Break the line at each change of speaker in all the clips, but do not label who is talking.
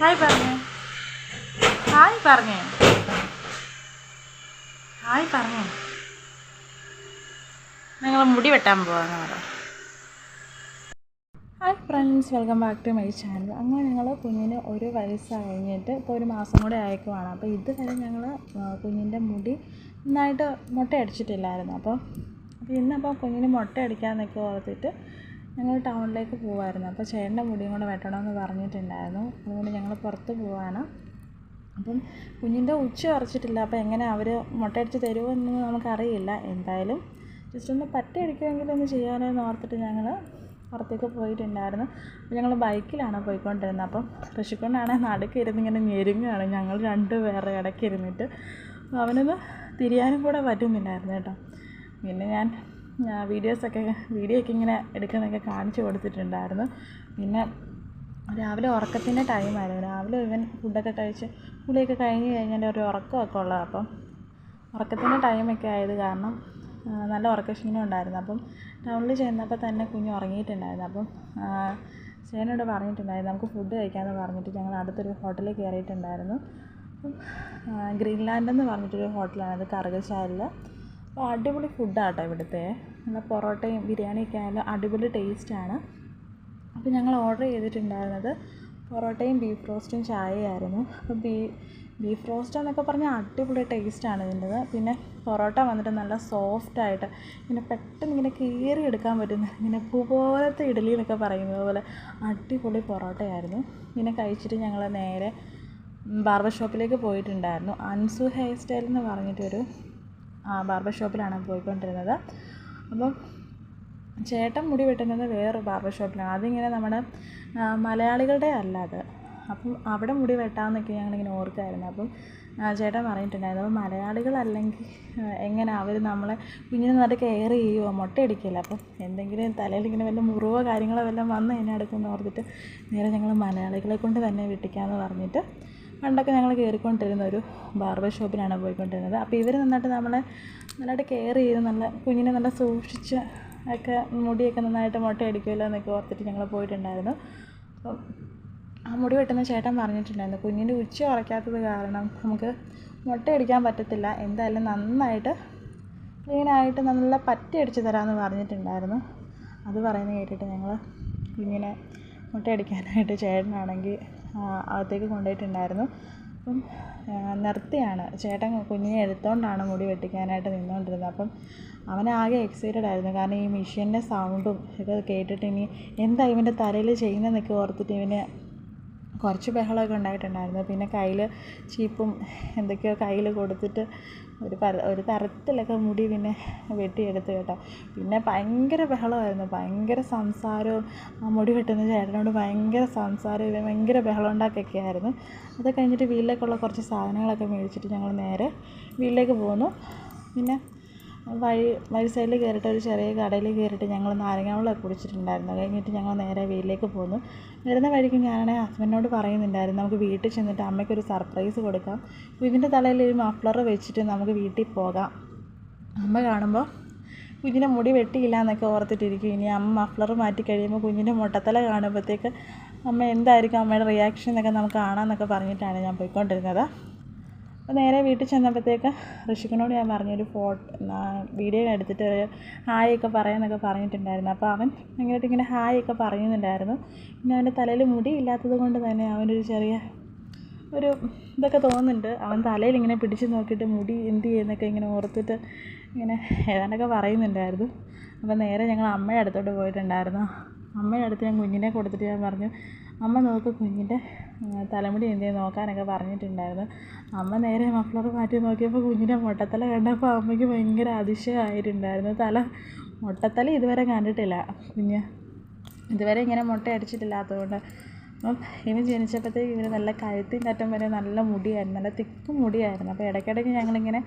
Hi പറഞ്ഞു. Hi പറഞ്ഞേ. Hi പറഞ്ഞേ. നിങ്ങൾ മുടി വെട്ടാൻ പോവാന്ന് പറ. Hi friends welcome back to my channel. അങ്ങനെ ഞങ്ങൾ കുഞ്ഞിന് ഒരു വയസ്സ് കഴിഞ്ഞിട്ട് ഇപ്പോൾ ഒരു മാസം കൂടെ അയക്കുവാണ് അപ്പോൾ ഇതുവരെ ഞങ്ങൾ കുഞ്ഞിന്റെ മുടി നന്നായിട്ട് മുട്ടയടിച്ചിട്ടില്ലായിരുന്നു. അപ്പോൾ അപ്പോൾ ഇന്നപ്പോൾ കുഞ്ഞിന് മുട്ട അടിക്കാമെന്നൊക്കെ ഓർത്തിട്ട് ഞങ്ങൾ ടൗണിലേക്ക് പോകുമായിരുന്നു അപ്പോൾ ചേട്ടന്റെ മുടിയും കൂടെ വെട്ടണമെന്ന് പറഞ്ഞിട്ടുണ്ടായിരുന്നു. അതുകൊണ്ട് ഞങ്ങൾ പുറത്ത് പോവാണ്. അപ്പം കുഞ്ഞിന്റെ ഉച്ച ഉറച്ചിട്ടില്ല. അപ്പോൾ എങ്ങനെ അവർ മുട്ടയടിച്ച് തരുമോ എന്ന് നമുക്കറിയില്ല. എന്തായാലും ജസ്റ്റ് ഒന്ന് പറ്റി അടിക്കുമെങ്കിലും ഒന്ന് ചെയ്യാനോ എന്ന് ഓർത്തിട്ട് ഞങ്ങൾ പുറത്തേക്ക് പോയിട്ടുണ്ടായിരുന്നു. അപ്പോൾ ഞങ്ങൾ ബൈക്കിലാണ് പോയിക്കൊണ്ടിരുന്നത്. അപ്പം ഋഷിക്കൊണ്ടാണെങ്കിൽ നടുക്ക് ഇരുന്ന് ഇങ്ങനെ ഞെരുങ്ങുകയാണ് ഞങ്ങൾ രണ്ട് പേരുടെ ഇടയ്ക്ക് ഇരുന്നിട്ട്. അവനൊന്ന് തിരിയാനും കൂടെ പറ്റുന്നില്ലായിരുന്നു കേട്ടോ. പിന്നെ ഞാൻ വീഡിയോസൊക്കെ വീഡിയോ ഒക്കെ ഇങ്ങനെ എടുക്കുന്നതൊക്കെ കാണിച്ചു കൊടുത്തിട്ടുണ്ടായിരുന്നു. പിന്നെ രാവിലെ ഉറക്കത്തിന്റെ ടൈമായിരുന്നു. രാവിലെ ഇവൻ ഫുഡൊക്കെ കഴിച്ച് കുളിയൊക്കെ കഴിഞ്ഞ് കഴിഞ്ഞാൽ ഒരു ഉറക്കമൊക്കെ ഉള്ളത് അപ്പം ഉറക്കത്തിന്റെ ടൈമൊക്കെ ആയത് കാരണം നല്ല ഉറക്കക്ഷീണം ഉണ്ടായിരുന്നു. അപ്പം ടൗണിൽ ചെന്നപ്പോൾ തന്നെ കുഞ്ഞ് ഉറങ്ങിയിട്ടുണ്ടായിരുന്നു. അപ്പം ചേനോട് പറഞ്ഞിട്ടുണ്ടായിരുന്നു നമുക്ക് ഫുഡ് കഴിക്കാമെന്ന് പറഞ്ഞിട്ട് ഞങ്ങൾ അടുത്തൊരു ഹോട്ടലിൽ കയറിയിട്ടുണ്ടായിരുന്നു. ഗ്രീൻലാൻഡ് എന്ന് പറഞ്ഞിട്ടൊരു ഹോട്ടലാണ്. അത് കറുകശാലിൽ അപ്പോൾ അടിപൊളി ഫുഡാട്ടോ ഇവിടുത്തെ. നല്ല പൊറോട്ടയും ബിരിയാണിയൊക്കെ ആയാലും അടിപൊളി ടേസ്റ്റാണ്. അപ്പോൾ ഞങ്ങൾ ഓർഡർ ചെയ്തിട്ടുണ്ടായിരുന്നത് പൊറോട്ടയും ബീഫ് റോസ്റ്റും ചായയായിരുന്നു. അപ്പോൾ ബീ ബീഫ് റോസ്റ്റ് എന്നൊക്കെ പറഞ്ഞാൽ അടിപൊളി ടേസ്റ്റാണ് ഇതിന്റെത്. പിന്നെ പൊറോട്ട വന്നിട്ട് നല്ല സോഫ്റ്റ് ആയിട്ട് ഇങ്ങനെ പെട്ടെന്ന് ഇങ്ങനെ കീറി എടുക്കാൻ പറ്റുന്ന ഇങ്ങനെ പൂ പോലത്തെ ഇഡലി എന്നൊക്കെ പറയുന്നത് പോലെ അടിപൊളി പൊറോട്ടയായിരുന്നു. ഇങ്ങനെ കഴിച്ചിട്ട് ഞങ്ങൾ നേരെ ബാർബർ ഷോപ്പിലേക്ക് പോയിട്ടുണ്ടായിരുന്നു. അൻസു ഹെയർ സ്റ്റൈൽ എന്ന് പറഞ്ഞിട്ടൊരു ബാർബർ ഷോപ്പിലാണ് പോയിക്കൊണ്ടിരുന്നത്. അപ്പം ചേട്ടൻ മുടി വെട്ടുന്നത് വേറെ ബാർബർ ഷോപ്പിലാണ്. അതിങ്ങനെ നമ്മുടെ മലയാളികളുടെ അല്ല അത്. അപ്പം അവിടെ മുടി വെട്ടാമെന്നൊക്കെ ഞങ്ങളിങ്ങനെ ഓർക്കായിരുന്നു. അപ്പം ചേട്ടൻ പറഞ്ഞിട്ടുണ്ടായിരുന്നു അപ്പം മലയാളികളല്ലെങ്കിൽ എങ്ങനെ അവർ നമ്മളെ കുഞ്ഞിനെ നന്നായിട്ട് കെയർ ചെയ്യുമോ മുട്ടയടിക്കില്ല അപ്പം എന്തെങ്കിലും തലയിൽ ഇങ്ങനെ വല്ല മുറിവോ കാര്യങ്ങളോ വല്ലതും വന്ന് എന്നെ എടുക്കുമെന്ന് ഓർത്തിട്ട് നേരെ ഞങ്ങൾ മലയാളികളെ കൊണ്ട് തന്നെ വെട്ടിക്കാമെന്ന് പറഞ്ഞിട്ട് പണ്ടൊക്കെ ഞങ്ങൾ കയറിക്കൊണ്ടിരുന്ന ഒരു ബാർബർ ഷോപ്പിലാണ് പോയിക്കൊണ്ടിരുന്നത്. അപ്പോൾ ഇവർ നന്നായിട്ട് നമ്മളെ നന്നായിട്ട് കെയർ ചെയ്ത് നല്ല കുഞ്ഞിനെ നല്ല സൂക്ഷിച്ച് ഒക്കെ മുടിയൊക്കെ നന്നായിട്ട് മുട്ടയടിക്കുമല്ലോ എന്നൊക്കെ ഓർത്തിട്ട് ഞങ്ങൾ പോയിട്ടുണ്ടായിരുന്നു. അപ്പം ആ മുടി വെട്ടുന്ന ചേട്ടൻ പറഞ്ഞിട്ടുണ്ടായിരുന്നു കുഞ്ഞിന്റെ ഉച്ച ഉറയ്ക്കാത്തത് കാരണം നമുക്ക് മുട്ടയടിക്കാൻ പറ്റത്തില്ല എന്തായാലും നന്നായിട്ട് ക്ലീനായിട്ട് നല്ല പറ്റി അടിച്ച് തരാമെന്ന് പറഞ്ഞിട്ടുണ്ടായിരുന്നു. അത് പറയുന്നത് കേട്ടിട്ട് ഞങ്ങൾ കുഞ്ഞിനെ മുട്ടയടിക്കാനായിട്ട് ചേട്ടനാണെങ്കിൽ അകത്തേക്ക് കൊണ്ടുപോയിട്ടുണ്ടായിരുന്നു. അപ്പം നിർത്തിയാണ്. ചേട്ടൻ കുഞ്ഞിനെ എടുത്തുകൊണ്ടാണ് മുടി വെട്ടിക്കാനായിട്ട് നിന്നുകൊണ്ടിരുന്നത് അപ്പം അവനാകെ എക്സൈറ്റഡ് ആയിരുന്നു. കാരണം ഈ മെഷീന്റെ സൗണ്ടും ഒക്കെ കേട്ടിട്ട് ഇനി എന്താ ഇവന്റെ തലയിൽ ചെയ്യുന്നതെന്നൊക്കെ ഓർത്തിട്ട് ഇവന് കുറച്ച് ബഹളമൊക്കെ ഉണ്ടായിട്ടുണ്ടായിരുന്നു. പിന്നെ കയ്യിൽ ചീപ്പും എന്തൊക്കെയോ കയ്യിൽ കൊടുത്തിട്ട് ഒരു പര ഒരു തരത്തിലൊക്കെ മുടി പിന്നെ വെട്ടിയെടുത്ത് കേട്ടോ. പിന്നെ ഭയങ്കര ബഹളമായിരുന്നു. ഭയങ്കര സംസാരവും ആ മുടി വെട്ടുന്ന ചേട്ടനോട് ഭയങ്കര സംസാരവും ഇവൻ ഭയങ്കര ബഹളം ഉണ്ടാക്കൊക്കെ ആയിരുന്നു. അത് കഴിഞ്ഞിട്ട് വീട്ടിലേക്കുള്ള കുറച്ച് സാധനങ്ങളൊക്കെ മേടിച്ചിട്ട് ഞങ്ങൾ നേരെ വീട്ടിലേക്ക് പോന്നു. പിന്നെ വഴി വഴി സൈഡിൽ കയറിയിട്ട് ഒരു ചെറിയ കടയിൽ കയറിയിട്ട് ഞങ്ങൾ നാരങ്ങ വെള്ളമൊക്കെ കുടിച്ചിട്ടുണ്ടായിരുന്നു. കഴിഞ്ഞിട്ട് ഞങ്ങൾ നേരെ വീട്ടിലേക്ക് പോന്നു. വരുന്ന വഴിക്ക് ഞാനാണെങ്കിൽ ഹസ്ബൻഡിനോട് പറയുന്നുണ്ടായിരുന്നു നമുക്ക് വീട്ടിൽ ചെന്നിട്ട് അമ്മയ്ക്കൊരു സർപ്രൈസ് കൊടുക്കാം. ഇതിന്റെ തലയിൽ ഒരു മഫ്ലർ വെച്ചിട്ട് നമുക്ക് വീട്ടിൽ പോകാം. അമ്മ കാണുമ്പോൾ കുഞ്ഞിന്റെ മുടി വെട്ടിയില്ല എന്നൊക്കെ ഓർത്തിട്ടിരിക്കും. ഇനി അമ്മ മഫ്ലർ മാറ്റി കഴിയുമ്പോൾ കുഞ്ഞിന്റെ മുട്ടത്തല കാണുമ്പോഴത്തേക്ക് അമ്മ എന്തായിരിക്കും അമ്മയുടെ റിയാക്ഷൻ എന്നൊക്കെ നമുക്ക് കാണാമെന്നൊക്കെ പറഞ്ഞിട്ടാണ് ഞാൻ പോയിക്കൊണ്ടിരുന്നത്. അപ്പോൾ നേരെ വീട്ടിൽ ചെന്നപ്പോഴത്തേക്ക് ഋഷിക്കനോട് ഞാൻ പറഞ്ഞൊരു ഫോട്ടോ വീഡിയോ എടുത്തിട്ട് ഹായ് ഒക്കെ പറയാമെന്നൊക്കെ പറഞ്ഞിട്ടുണ്ടായിരുന്നു. അപ്പോൾ അവൻ ഭയങ്കരമായിട്ട് ഇങ്ങനെ ഹായ് ഒക്കെ പറയുന്നുണ്ടായിരുന്നു. പിന്നെ അവന്റെ തലയിൽ മുടി ഇല്ലാത്തത് കൊണ്ട് തന്നെ അവനൊരു ചെറിയ ഒരു ഇതൊക്കെ തോന്നുന്നുണ്ട്. അവൻ തലയിൽ ഇങ്ങനെ പിടിച്ച് നോക്കിയിട്ട് മുടി എന്ത് ചെയ്യുന്നൊക്കെ ഇങ്ങനെ ഓർത്തിട്ട് ഇങ്ങനെ ഏതാണ്ടൊക്കെ പറയുന്നുണ്ടായിരുന്നു. അപ്പോൾ നേരെ ഞങ്ങൾ അമ്മയുടെ അടുത്തോട്ട് പോയിട്ടുണ്ടായിരുന്നു. അമ്മയുടെ അടുത്ത് ഞാൻ കുഞ്ഞിനെ കൊടുത്തിട്ട് ഞാൻ പറഞ്ഞു അമ്മ നോക്ക് കുഞ്ഞിന്റെ തലമുടി എന്തേ നോക്കാനൊക്കെ പറഞ്ഞിട്ടുണ്ടായിരുന്നു. അമ്മ നേരെ മഫ്ലർ മാറ്റി നോക്കിയപ്പോൾ കുഞ്ഞിന്റെ മുട്ടത്തല കണ്ടപ്പോൾ അമ്മയ്ക്ക് ഭയങ്കര അതിശയമായിട്ടുണ്ടായിരുന്നു തല മുട്ടത്തല ഇതുവരെ കണ്ടിട്ടില്ല. കുഞ്ഞ് ഇതുവരെ ഇങ്ങനെ മുട്ട അടിച്ചിട്ടില്ലാത്തതുകൊണ്ട് അപ്പം ഇവൻ ജനിച്ചപ്പോഴത്തേക്ക് ഇവന് നല്ല കഴുത്തിൻ കറ്റം വരെ നല്ല മുടിയായിരുന്നു നല്ല തിക്ക് മുടിയായിരുന്നു. അപ്പോൾ ഇടയ്ക്കിടയ്ക്ക് ഞങ്ങളിങ്ങനെ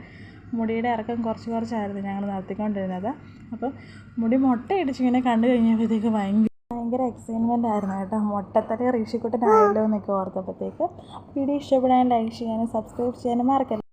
മുടിയുടെ ഇറക്കം കുറച്ച് കുറച്ചായിരുന്നു ഞങ്ങൾ നടത്തിക്കൊണ്ടിരുന്നത്. അപ്പോൾ മുടി മുട്ട ഇങ്ങനെ കണ്ടു കഴിഞ്ഞപ്പോഴത്തേക്ക് ഭയങ്കര ഭയങ്കര എക്സൈറ്റ്മെന്റ് ആയിരുന്നു കേട്ടോ. മുട്ടത്തല ഋഷിക്കുട്ടനായല്ലോ എന്നൊക്കെ ഓർത്തപ്പോഴത്തേക്ക്. വീഡിയോ ഇഷ്ടപ്പെടാൻ ലൈക്ക് ചെയ്യാനും സബ്സ്ക്രൈബ് ചെയ്യാനും മറക്കല്ല.